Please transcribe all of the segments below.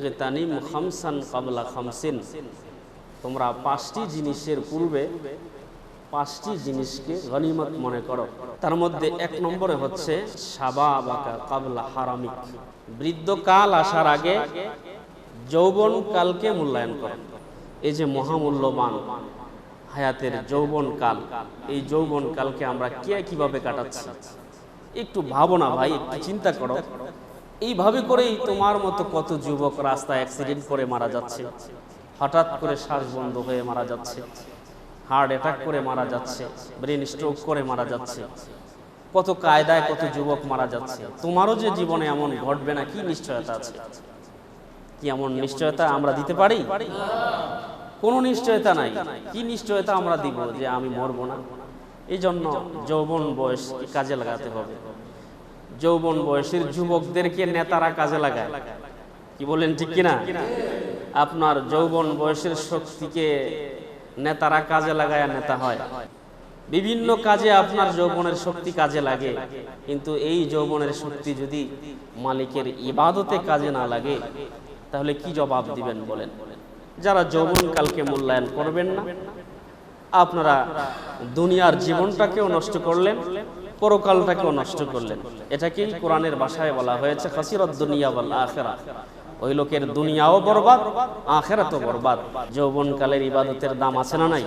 ইগতানিম খামসান কাবলা খামসিন তোমরা পাঁচটি জিনিসের পূর্বে পাঁচটি জিনিসকে গনিমত মনে করো। তার মধ্যে এক নম্বরে হচ্ছে সাবা বাকা কাবলা হারামিক। বৃদ্ধকাল আসার আগে যৌবন কালকে মূল্যায়ন করো। এই যে মহামূল্যবান হায়াতের যৌবন কাল এই যৌবন কালকে আমরা কে কীভাবে কাটাচ্ছি? একটু ভাবনা ভাই, একটু চিন্তা করো। এইভাবে করেই তোমার মতো কত যুবক রাস্তায় অ্যাক্সিডেন্ট করে মারা যাচ্ছে। হঠাৎ করে শ্বাস বন্ধ হয়ে মারা যাচ্ছে। হার্ট অ্যাটাক করে মারা যাচ্ছে। ব্রেন স্ট্রোক করে মারা যাচ্ছে। কত কায়দায় কত যুবক মারা যাচ্ছে। তোমারও যে জীবনে এমন ঘটবে না, কি নিশ্চয়তা আছে? কি এমন নিশ্চয়তা আমরা দিতে পারি? কোনো নিশ্চয়তা নাই। কি নিশ্চয়তা আমরা দিব যে আমি মরবো না? এই জন্য যৌবন বয়স কাজে লাগাতে হবে? যৌবন বয়সের যুবকদেরকে নেতারা কাজে লাগায়। কি বলেন ঠিক কিনা? আপনার যৌবন বয়সের শক্তিকে নেতারা কাজে লাগায় নেতা হয়। বিভিন্ন কাজে আপনার যৌবনের শক্তি কাজে লাগে। কিন্তু এই যৌবনের শক্তি যদি মালিকের ইবাদতে কাজে না লাগে, তাহলে কি জবাব দিবেন বলেন? যারা যৌবন কালকে মূল্যায়ন করবেন না, আপনারা দুনিয়ার জীবনটাকেও নষ্ট করলেন পরকালটাকেও নষ্ট করলেন। এটাকেই কোরআনের ভাষায় বলা হয়েছে? খাসিরত দুনিয়া বল আখেরা। ওই লোকের দুনিয়াও বরবাদ, আখেরাতও বরবাদ। যৌবন কালের ইবাদতের দাম আছে না নাই?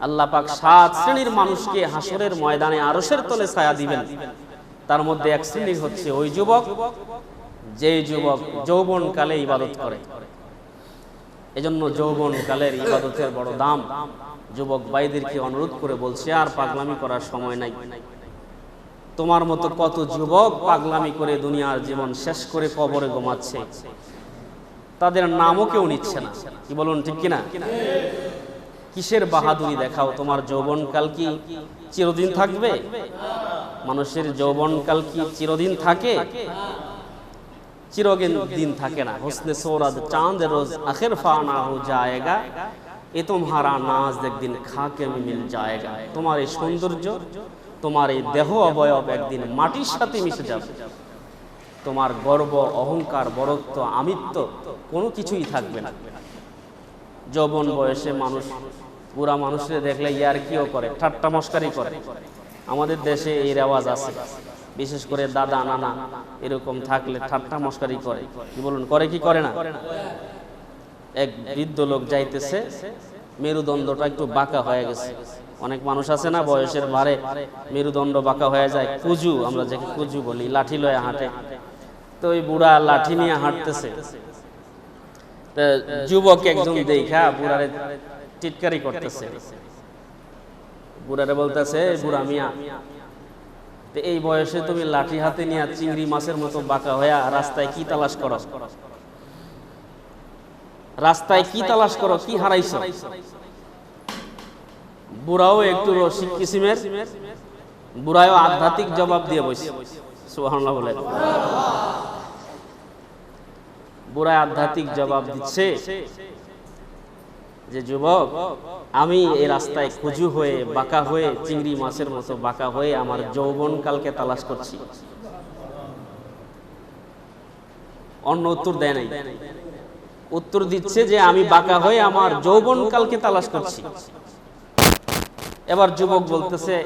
আল্লাহ পাক সাত শ্রেণির মানুষকে হাসরের ময়দানে আরশের তলে ছায়া দিবেন। তার মধ্যে এক শ্রেণি হচ্ছে ওই যুবক যে যুবক যৌবনকালে ইবাদত করে। এজন্য যৌবন কালের ইবাদতের বড় দাম। যুবক ভাইদেরকে অনুরোধ করে বলছে, আর পাগলামি করার সময় নাই। তোমার মতো কত যুবক পাগলামি করে দুনিয়ার জীবন শেষ করে কবরে ঘুমাচ্ছে। তাদের নামও কেউ নিচ্ছে না। কি বলুন, ঠিক কিনা? কিসের বাহাদুরি দেখাও? তোমার যৌবনকাল কি চিরদিন থাকবে? মানুষের যৌবনকাল কি চিরদিন থাকে? চিরদিন দিন থাকে না। হোসনে সৌরাদ চাঁদ রোজ আখের ফানা হো যায়গা এ তোমারা নাজ একদিন খাকে মিল যায়গা। তোমার এই সৌন্দর্য, তোমার এই দেহ অবয়ব একদিন মাটির সাথে মিশে যাবে। তোমার গর্ব, অহংকার, বরত্ব, আমিত্ব কোনো কিছুই থাকবে না। যৌবন বয়সে মানুষ পুরা মানুষের দেখলে ইয়ার কিও করে, ঠাট্টা মস্কারি করে। আমাদের দেশে এই রেওয়াজ আছে। বিশেষ করে দাদা, নানা এরকম থাকলে ঠাট্টা মস্কারি করে। কি বলুন, করে কি করে না? এক বৃদ্ধ লোক যাইতেছে। মেরুদণ্ডটা একটু বাঁকা হয়ে গেছে। অনেক মানুষ আছে না, বয়সের ভারে মেরুদণ্ড বাঁকা হয়ে যায়। কুজু, আমরা যাকে কুজু বলি, লাঠি লয়ে হাঁটে। তো ওই বুড়া লাঠি নিয়ে হাঁটতেছে। যুবক একজন দেখা, বুড়ারে টিটকারি করতেছে। বুড়ারে বলতেছে বুড়া মিয়া এই বয়সে তুমি লাঠি হাতে নিয়ে চিংড়ি মাছের মতো বাঁকা হয়ে রাস্তায় কি তালাশ করো? রাস্তায় কি তালাশ করো কি হারাইছ? বুড়াও একটু রসিক কিসিমের? বুড়াও আধ্যাত্মিক জবাব দিয়ে বসে সুবহানাল্লাহ বলে। বুড়ায় আধ্যাত্মিক জবাব দিচ্ছে যে যুবক আমি এই রাস্তায় খুজু হয়ে বাঁকা হয়ে চিংড়ি মাছের মতো বাঁকা হয়ে আমার যৌবন কালকে তালাশ করছি। অন্য উত্তর দেয় নাই। উত্তর দিচ্ছে যে আমি বাঁকা হয়ে আমার যৌবন কালকে তালাশ করছি। এবার যুবক বলতেছে,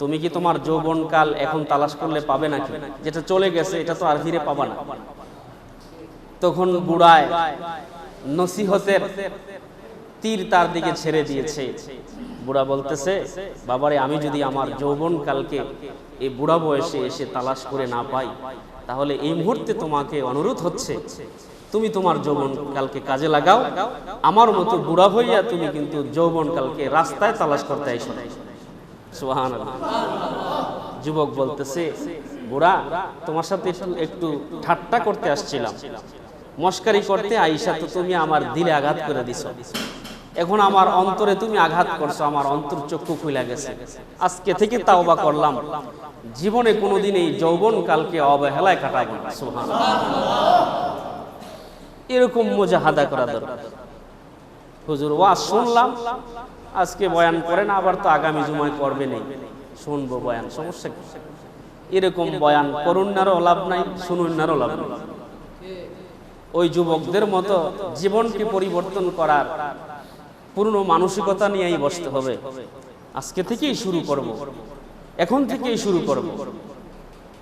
তুমি কি তোমার যৌবন কাল এখন তালাশ করলে পাবে নাকি? যেটা চলে গেছে, এটা তো আর ফিরে পাবা না। তখন বুড়ায় নসিহতের তীর তার দিকে ছেড়ে দিয়েছে। বুড়া বলতেছে, বাবারে, আমি যদি আমার যৌবন কালকে এই বুড়া বয়সে এসে তালাশ করে না পাই, তাহলে এই মুহূর্তে তোমাকে অনুরোধ হচ্ছে তুমি তোমার যৌবন কালকে কাজে লাগাও। আমার মতো বুড়া হইয়া তুমি কিন্তু যৌবন কালকে রাস্তায় তালাশ করতে আইসো সুহান যুবক বলতেছে, বুড়া, তোমার সাথে একটু একটু ঠাট্টা করতে আসছিলাম। মস্কারি করতে আইসা তো তুমি আমার দিলে আঘাত করে দিছ। এখন আমার অন্তরে তুমি আঘাত করছ, আমার অন্তর চক্ষু খুলে গেছে। আজকে থেকে তাওবা করলাম। জীবনে কোনোদিন এই যৌবন কালকে অবহেলায় কাটাবো না। সুবহান এরকম মুজাহাদা করা দরকার। হুজুর ওয়াজ শুনলাম আজকে বয়ান করেন আবার তো আগামী জুমায় করবে নেই। শুনব বয়ান সমস্যা কি? এরকম বয়ান করুন নারও লাভ নাই শুনুন নারও লাভ নাই। ওই যুবকদের মতো জীবনকে পরিবর্তন করার পুরনো মানসিকতা নিয়েই বসতে হবে। আজকে থেকেই শুরু করব। এখন থেকেই শুরু করব।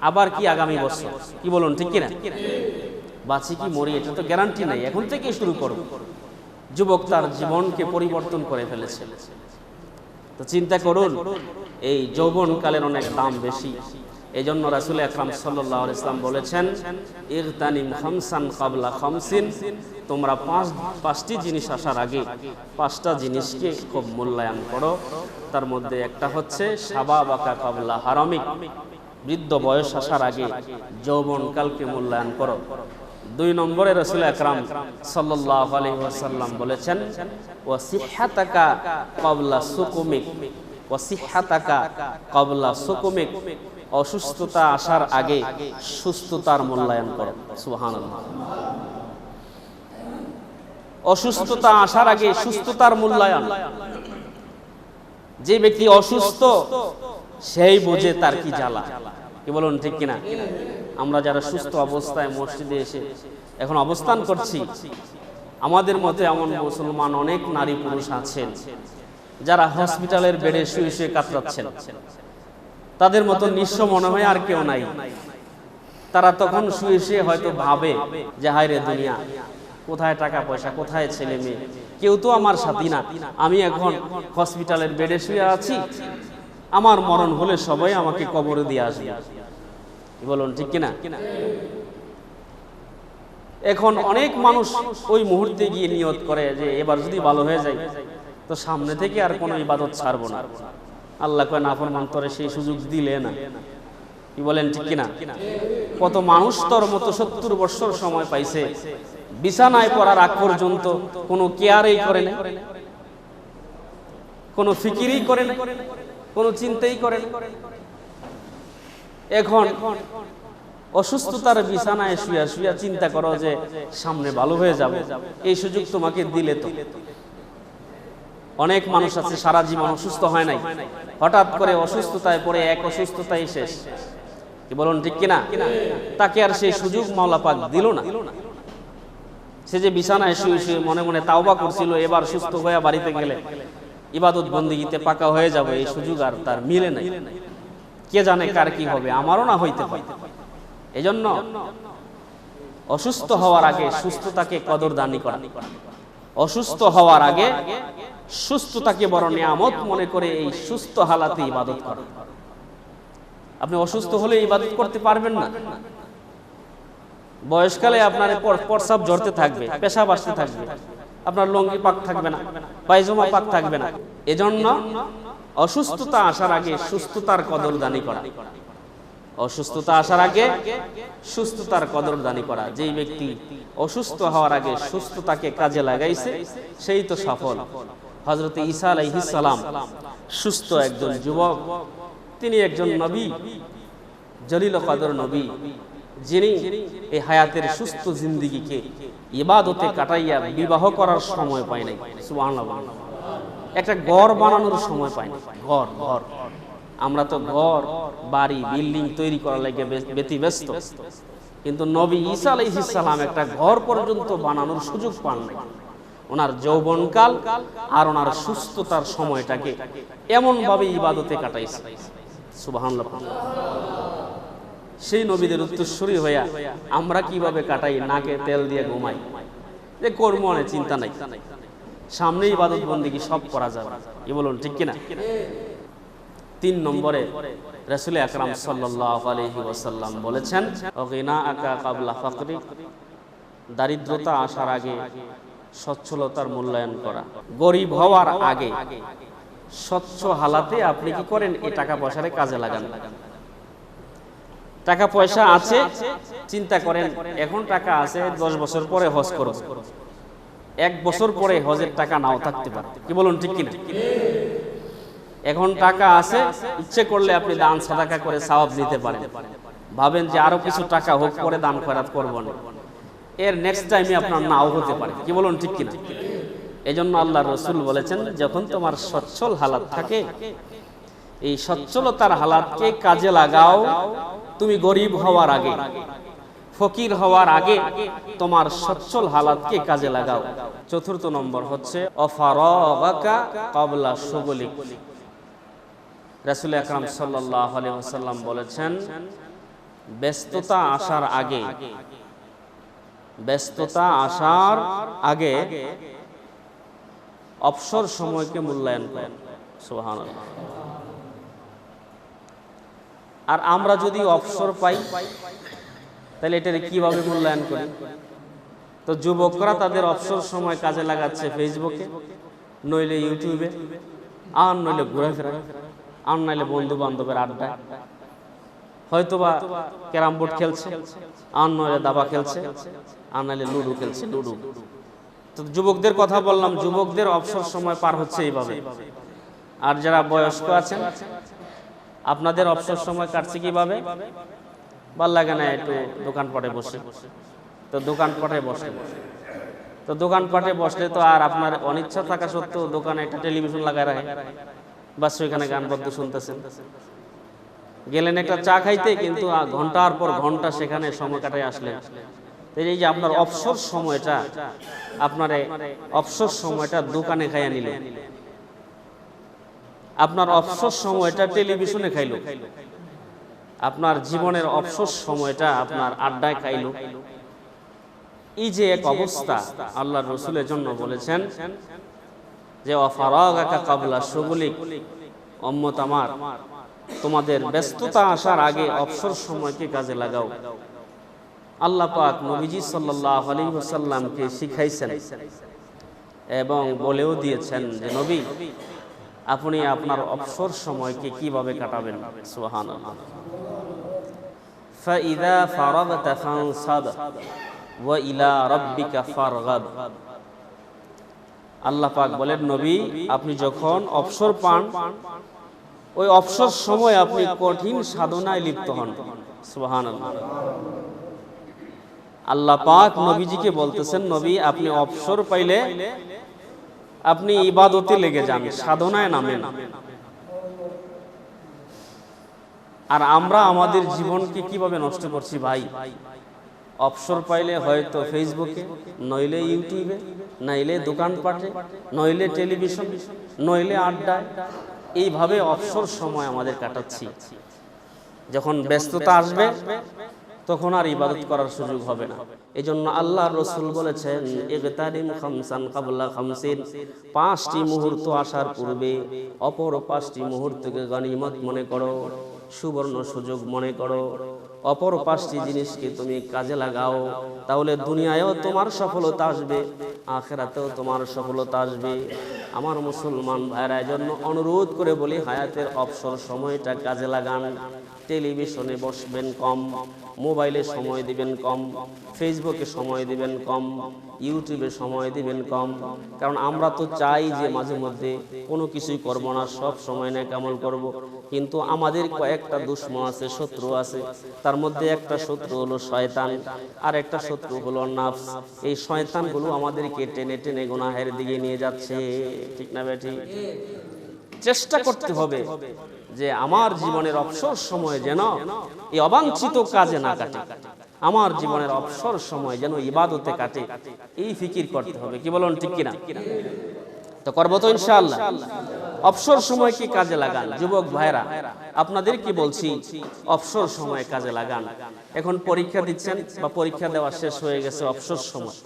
আবার কি আগামী বছর? কি বলুন ঠিক কিনা? বাঁচি কি মরি, এটা তো গ্যারান্টি নাই। এখন থেকেই শুরু করব যুবক তার জীবনকে পরিবর্তন করে ফেলেছে। তো চিন্তা করুন, এই যৌবনকালের অনেক দাম বেশি। এই জন্য রাসুল আকরাম সাল্লাহ ইসলাম বলেছেন, ইরতানিম খামসান কাবলা খামসিন। তোমরা পাঁচ, পাঁচটি জিনিস আসার আগে পাঁচটা জিনিসকে খুব মূল্যায়ন করো। তার মধ্যে একটা হচ্ছে সাবা বাকা কাবলা হারামিক বৃদ্ধ বয়স আসার আগে যৌবনকালকে মূল্যায়ন করো। দুই নম্বরে রসুল আকরাম আলহিহাসাল্লাম বলেছেন ও সিহাতাকা কবলা সুকুমিক ও সিহাতাকা কবলা সুকুমিক, অসুস্থতা আসার আগে সুস্থতার মূল্যায়ন করো। সুহান অসুস্থতা আসার আগে সুস্থতার মূল্যায়ন। যে ব্যক্তি অসুস্থ, সেই বোঝে তার কি জ্বালা। কি বলুন ঠিক কিনা? আমরা যারা সুস্থ অবস্থায় মসজিদে এসে এখন অবস্থান করছি, আমাদের মতে এমন মুসলমান অনেক নারী পুরুষ আছেন যারা হসপিটালের বেডে শুয়ে শুয়ে কাতরাচ্ছেন। তাদের মতো নিঃস্ব মনে হয় আর কেউ নাই। তারা তখন শুয়ে শুয়ে হয়তো ভাবে যে, হায় রে দুনিয়া, কোথায় টাকা পয়সা, কোথায় ছেলে মেয়ে? কেউ তো আমার সাথী না। আমি এখন হসপিটালের বেডে শুয়ে আছি। আমার মরণ হলে সবাই আমাকে কবরে দিয়ে আসবে। বলুন ঠিক কিনা? এখন অনেক মানুষ ওই মুহূর্তে গিয়ে নিয়ত করে যে এবার যদি ভালো হয়ে যায় তো সামনে থেকে আর কোনো ইবাদত ছাড়বো না। আল্লাহ কয় নাফরমান তরে সেই সুযোগ দিলে না। কি বলেন ঠিক কিনা? কত মানুষ তোর মতো সত্তর বছর সময় পাইছে বিছানায় পড়ার আগ পর্যন্ত কোনো কেয়ারই করে না কোনো ফিকিরই করে না কোনো চিন্তাই করে না এখন অসুস্থতার বিছানায় শুয়া শুয়া চিন্তা করো যে সামনে ভালো হয়ে যাবে। এই সুযোগ তোমাকে দিলে তো। অনেক মানুষ আছে, সারা জীবন অসুস্থ হয় নাই। হঠাৎ করে অসুস্থতায় পড়ে এক অসুস্থতাই শেষ। কি বলুন, ঠিক কিনা? তাকে আর সেই সুযোগ মাওলা পাক দিল না। সে যে বিছানায় শুয়ে শুয়ে মনে মনে তাওবা করছিল, এবার সুস্থ হয়ে বাড়িতে গেলে ইবাদত বন্দিগিতে পাকা হয়ে যাবে, এই সুযোগ আর তার মিলে নাই। কে জানে কার কি হবে? আমারও না হইতে পারে। এজন্য অসুস্থ হওয়ার আগে সুস্থতাকে কদরদানি করা। অসুস্থ হওয়ার আগে সুস্থতাকে বড় নিয়ামত মনে করে এই সুস্থ হালাতে ইবাদত করা। আপনি অসুস্থ হলে ইবাদত করতে পারবেন না। বয়সকালে আপনার প্রসাব ঝরতে থাকবে, পেশাব আসতে থাকবে। আপনার লঙ্গি পাক থাকবে না, পায়জমা পাক থাকবে না। এজন্য অসুস্থতা আসার আগে সুস্থতার কদরদানি করা। অসুস্থতা আসার আগে সুস্থতার কদরদানি করা। যেই ব্যক্তি অসুস্থ হওয়ার আগে সুস্থতাকে কাজে লাগাইছে, সেই তো সফল। হজরত আলাইহিস সালাম সুস্থ একজন যুবক। তিনি একজন নবী, জলিল কদর নবী, যিনি এই হায়াতের সুস্থ জিন্দিগিকে ইবাদতে কাটাইয়া বিবাহ করার সময় পায় নাই। সুবহানাল্লাহ। একটা ঘর বানানোর সময় পায় না। ঘর ঘর। আমরা তো ঘর, বাড়ি, বিল্ডিং তৈরি করার লাগে ব্যতিব্যস্ত। কিন্তু নবী ঈসা আলাইহিস সালাম একটা ঘর পর্যন্ত বানানোর সুযোগ পান নাই। ওনার যৌবনকাল আর ওনার সুস্থতার সময়টাকে এমন ভাবে ইবাদতে কাটাইছে। সুবহানাল্লাহ। সেই নবীদের উত্তরসূরি হইয়া আমরা কীভাবে কাটাই, নাকে তেল দিয়ে ঘুমাই? যে কর্ম অনেক চিন্তা নাই। সামনে ইবাদত বন্দিগি সব করা যাবে? এ বলুন, ঠিক কিনা? তিন নম্বরে রসুল আকরাম সাল্লাহ আলহি ওসাল্লাম বলেছেন, অগিনা আকা কাবলা ফকরি দারিদ্রতা আসার আগে সচ্ছলতার মূল্যায়ন করা। গরিব হওয়ার আগে স্বচ্ছ হালাতে আপনি কি করেন? এই টাকা পয়সারে কাজে লাগান। টাকা পয়সা আছে, চিন্তা করেন, এখন টাকা আছে, দশ বছর পরে হজ করব। এক বছর পরে হজের টাকা নাও থাকতে পারে। কি বলুন, ঠিক কিনা? এখন টাকা আছে, ইচ্ছে করলে আপনি দান সাদাকা করে সওয়াব নিতে পারেন। ভাবেন যে আরও কিছু টাকা হোক, পরে দান খয়রাত করব না। এর নেক্সট টাইমে আপনার নাও হতে পারে। কি বলুন, ঠিক কিনা? এই জন্য আল্লাহ রসুল বলেছেন, যখন তোমার সচ্ছল হালাত থাকে, এই সচ্ছলতার হালাতকে কাজে লাগাও, তুমি গরিব হওয়ার আগে। ফকির হওয়ার আগে তোমার সচ্ছল হালাতকে কাজে লাগাও। চতুর্থ নম্বর হচ্ছে অফারগাকা কবলা সুগলিক রাসুল আকরাম সাল্লাহ আলী ওসাল্লাম বলেছেন, ব্যস্ততা আসার আগে, ব্যস্ততা আসার আগে অবসর সময়কে মূল্যায়ন করেন। সোহান আর আমরা যদি অবসর পাই তাহলে এটার কীভাবে মূল্যায়ন করি? তো যুবকরা তাদের অবসর সময় কাজে লাগাচ্ছে ফেসবুকে নইলে ইউটিউবে আর নইলে ঘুরেফেরা, আর নইলে বন্ধু বান্ধবের আড্ডায়। হয়তোবা ক্যারাম বোর্ড খেলছে, আর নইলে দাবা খেলছে, আর নাইলে লুডু খেলছে, লুডু। তো যুবকদের কথা বললাম, যুবকদের অবসর সময় পার হচ্ছে এইভাবে। আর যারা বয়স্ক আছেন, আপনাদের অবসর সময় কাটছে কীভাবে? ভালো লাগে না একটু দোকানপাটে বসে। তো দোকানপাটে বসে। তো দোকানপাটে বসলে তো আর আপনার অনিচ্ছা থাকা সত্ত্বেও দোকানে একটা টেলিভিশন লাগায় রাখে। বাস ওইখানে গান বদ্ধ শুনতেছেন। গেলেন একটা চা খাইতে, কিন্তু ঘণ্টার পর ঘণ্টা সেখানে সময় কাটায় আসলেন। তো এই যে আপনার অবসর সময়টা, আপনার অবসর সময়টা দোকানে খাইয়া নিল আপনার অবসর সময়টা টেলিভিশনে খাইল। আপনার জীবনের অবসর সময়টা আপনার আড্ডায় খাইল। এই যে এক অবস্থা আল্লাহ রসুলের জন্য বলেছেন যে, অফারাগাকা কাবলা সুগুলিক অম্মত আমার, তোমাদের ব্যস্ততা আসার আগে অবসর সময়কে কাজে লাগাও। আল্লাহ পাক নবীজি সাল্লাহ আলী সাল্লামকে শিখাইছেন এবং বলেও দিয়েছেন যে, নবী, আপনি আপনার অবসর সময়কে কীভাবে কাটাবেন? সুহান فإذا فرغت فانصب وإلى ربك فارغب আল্লাহ পাক বলেন নবী আপনি যখন অবসর পান ওই অবসর সময় আপনি কঠিন সাধনায় লিপ্ত হন সুবহান আল্লাহ পাক নবীজিকে বলতেছেন নবী আপনি অবসর পাইলে আপনি ইবাদতে লেগে যান সাধনায় নামেন আর আমরা আমাদের জীবনকে কীভাবে নষ্ট করছি ভাই? অবসর পাইলে হয়তো ফেসবুকে, নইলে ইউটিউবে, নইলে দোকানপাটে, নইলে টেলিভিশন, নইলে আড্ডায়। এইভাবে অবসর সময় আমাদের কাটাচ্ছি। যখন ব্যস্ততা আসবে, তখন আর ইবাদত করার সুযোগ হবে না। এই জন্য আল্লাহ রসুল বলেছেন পাঁচটি মুহূর্ত আসার পূর্বে অপর পাঁচটি মুহূর্তকে গনিমত মনে করো। সুবর্ণ সুযোগ মনে করো। অপর পাঁচটি জিনিসকে তুমি কাজে লাগাও, তাহলে দুনিয়ায়ও তোমার সফলতা আসবে, আখেরাতেও তোমার সফলতা আসবে। আমার মুসলমান ভাইরা জন্য অনুরোধ করে বলি, হায়াতের অবসর সময়টা কাজে লাগান। টেলিভিশনে বসবেন কম, মোবাইলে সময় দিবেন কম। ফেসবুকে সময় দিবেন কম, ইউটিউবে সময় দিবেন কম। কারণ আমরা তো চাই যে মাঝে মধ্যে কোনো কিছুই করব না, সব সময় না কেমন করব। কিন্তু আমাদের কয়েকটা দুশ্মন আছে, শত্রু আছে। তার মধ্যে একটা শত্রু হলো শয়তান, আর একটা শত্রু হলো নাফস। এই শয়তানগুলো আমাদেরকে টেনে টেনে গুনাহের দিকে নিয়ে যাচ্ছে। ঠিক না বেটি চেষ্টা করতে হবে যে আমার জীবনের অবসর সময় যেন এই অবাঞ্ছিত কাজে না কাটে। আমার জীবনের অবসর সময় যেন ইবাদতে কাটে, এই ফিকির করতে হবে। কি বলুন ঠিক কিনা? তো করব তো ইনশাআল্লাহ। অবসর সময় কি কাজে লাগান? যুবক ভাইরা আপনাদের কি বলছি? অবসর সময় কাজে লাগান। এখন পরীক্ষা দিচ্ছেন বা পরীক্ষা দেওয়া শেষ হয়ে গেছে অবসর সময়।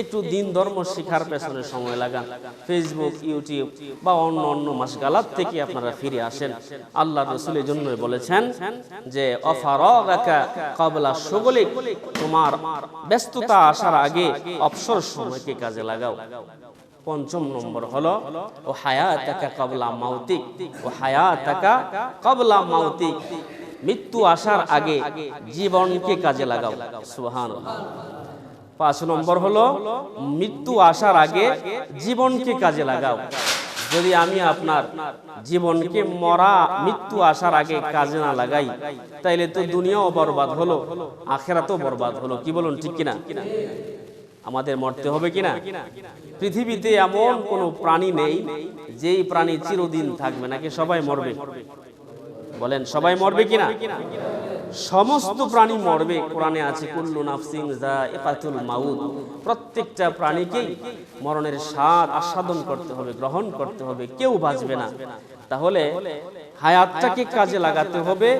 একটু দিন ধর্ম শিখার পেছনে সময় লাগান। ফেসবুক ইউটিউব বা অন্য অন্য মাস মাসগালাত থেকে আপনারা ফিরে আসেন। আল্লাহ রসুলের জন্য বলেছেন যে, অফারগাকা কবলা সুগলিক তোমার ব্যস্ততা আসার আগে অবসর সময়কে কাজে লাগাও। পঞ্চম নম্বর হলো, ও হায়া হায়াতাকা কবলা মাউতিক ও হায়া হায়াতাকা কবলা মাউতিক মৃত্যু আসার আগে জীবনকে কাজে লাগাও। সুহান পাঁচ নম্বর হলো, মৃত্যু আসার আগে জীবনকে কাজে লাগাও। যদি আমি আপনার জীবনকে মরা, মৃত্যু আসার আগে কাজে না লাগাই, তাইলে তো দুনিয়াও বরবাদ হলো, আখেরাতও বরবাদ হলো। কি বলুন, ঠিক কিনা? আমাদের মরতে হবে কিনা? পৃথিবীতে এমন কোনো প্রাণী নেই যেই প্রাণী চিরদিন থাকবে নাকি সবাই মরবে? বলেন, সবাই মরবে কিনা? সমস্ত প্রাণী মরবে। কোরআনে আছে, কুল্লু নাফসিং যায়িকাতুল মাউত। প্রত্যেকটা প্রাণীকেই মরণের স্বাদ আস্বাদন করতে হবে, গ্রহণ করতে হবে। কেউ বাঁচবে না। তাহলে হায়াতটাকে কাজে লাগাতে হবে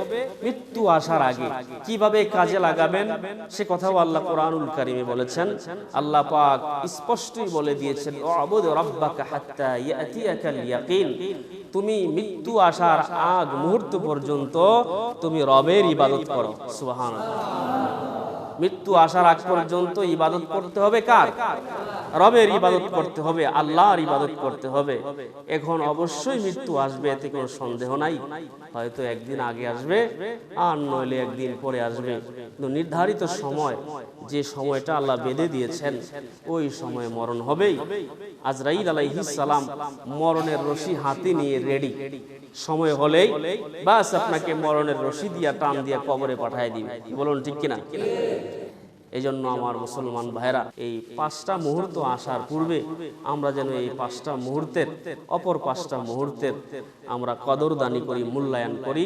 মৃত্যু আসার আগে। কীভাবে কাজে লাগাবেন? সে কথাও আল্লাহ কোরআনুল কারিমে বলেছেন। আল্লাহ পাক স্পষ্টই বলে দিয়েছেন অবুদ রাব্বাকা হাত্তা ইয়াতিয়াকাল ইয়াকিন। তুমি মৃত্যু আসার আগ মুহূর্ত পর্যন্ত তুমি রবের ইবাদত করো। সুবহানাল্লাহ। মৃত্যু আসার আগ পর্যন্ত ইবাদত করতে হবে কার? রবের ইবাদত করতে হবে, আল্লাহর ইবাদত করতে হবে। এখন অবশ্যই মৃত্যু আসবে, এতে কোনো সন্দেহ নাই। হয়তো একদিন আগে আসবে, আর নইলে একদিন পরে আসবে। কিন্তু নির্ধারিত সময়, যে সময়টা আল্লাহ বেঁধে দিয়েছেন, ওই সময় মরণ হবেই। আজরাইল আলাইহিস সালাম মরণের রশি হাতে নিয়ে রেডি সময় হলেই বাস আপনাকে মরণের রশি দিয়া, টান দিয়া কবরে পাঠায় দিবে। বলুন ঠিক কিনা? এই জন্য আমার মুসলমান ভাইরা এই পাঁচটা মুহূর্ত আসার পূর্বে আমরা যেন এই পাঁচটা মুহূর্তের, অপর পাঁচটা মুহূর্তের আমরা কদরদানি করি, মূল্যায়ন করি।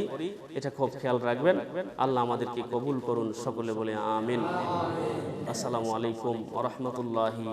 এটা খুব খেয়াল রাখবেন। আল্লাহ আমাদেরকে কবুল করুন সকলে বলে আমিন। আসসালামু আলাইকুম ওরহমতুল্লাহি